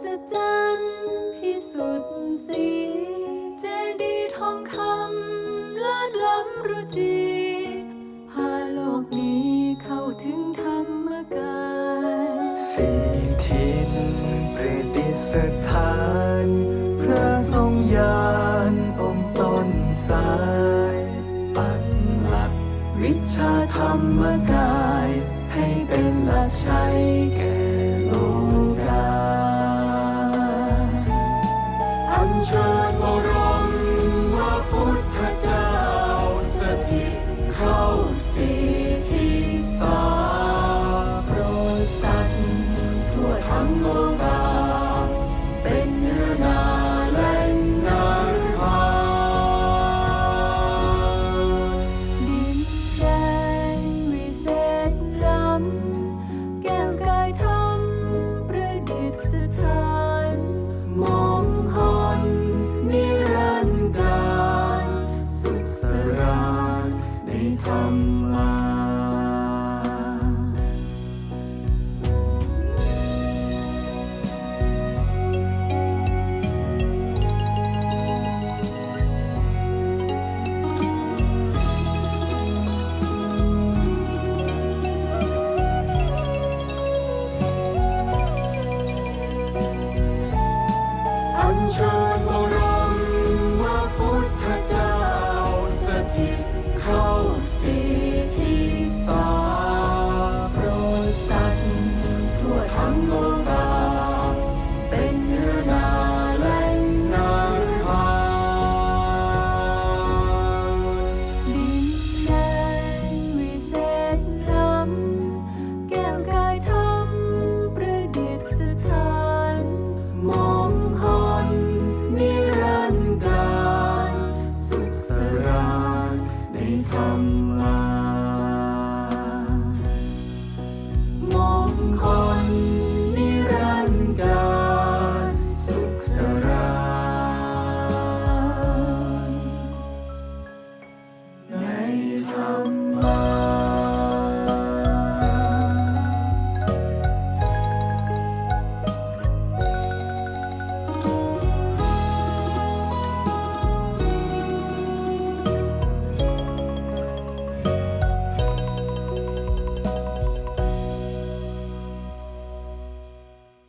ศจรรย์พิสุทธิ์สีเจดีทองคำลาดล้ำรุจีพาโลกนี้เข้าถึงธรรมกายสีทินประดิษฐาน พระทรงยานองค์ต้นสาย ปักหลักวิชาธรรมกาย ให้เป็นหลักใช้แก่